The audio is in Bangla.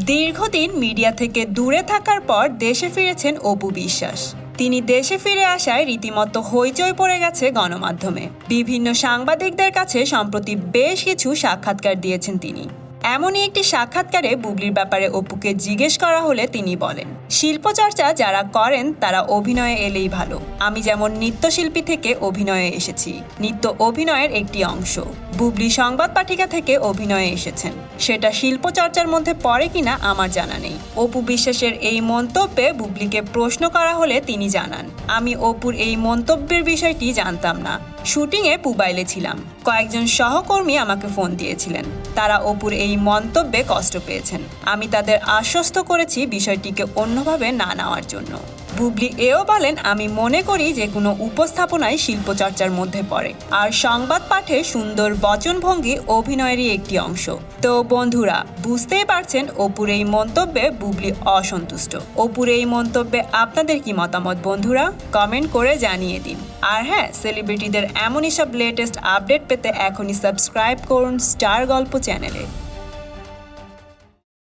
দীর্ঘদিন মিডিয়া থেকে দূরে থাকার পর দেশে ফিরেছেন অপু বিশ্বাস। তিনি দেশে ফিরে আসায় রীতিমতো হইচই পড়ে গেছে গণমাধ্যমে। বিভিন্ন সাংবাদিকদের কাছে সম্প্রতি বেশ কিছু সাক্ষাৎকার দিয়েছেন তিনি। এমনই একটি সাক্ষাৎকারে বুবলির ব্যাপারে অপুকে জিজ্ঞেস করা হলে তিনি বলেন, শিল্পচর্চা যারা করেন, তারা অভিনয়ে এলেই ভালো। আমি যেমন নৃত্যশিল্পী থেকে অভিনয়ে এসেছি, নৃত্য অভিনয়ের একটি অংশ। বুবলি সংবাদ পাঠিকা থেকে অভিনয়ে এসেছেন। সেটা শিল্পচর্চার মধ্যে পড়ে কিনা আমার জানা নেই। অপু বিশ্বাসের এই মন্তব্যে বুবলিকে প্রশ্ন করা হলে তিনি জানান, আমি অপুর এই মন্তব্যের বিষয়টি জানতাম না। শুটিংয়ে পুবাইলে ছিলাম। কয়েকজন সহকর্মী আমাকে ফোন দিয়েছিলেন। তারা অপুর এই মন্তব্যে কষ্ট পেয়েছেন। আমি তাদের আশ্বস্ত করেছি বিষয়টিকে অন্যভাবে না নেওয়ার জন্য। বুবলি এও বলেন, আমি মনে করি যে কোনো উপস্থাপনায় শিল্পচর্চার মধ্যে পড়ে। আর সংবাদ পাঠে সুন্দর বচনভঙ্গি অভিনয়েরই একটি অংশ। তো বন্ধুরা, বুঝতেই পারছেন অপুর এই মন্তব্যে বুবলি অসন্তুষ্ট। অপুর এই মন্তব্যে আপনাদের কি মতামত বন্ধুরা? কমেন্ট করে জানিয়ে দিন। আর হ্যাঁ সেলিব্রিটিদের এমনই সব লেটেস্ট আপডেট পেতে এখনই সাবস্ক্রাইব করুন স্টার গল্প চ্যানেলে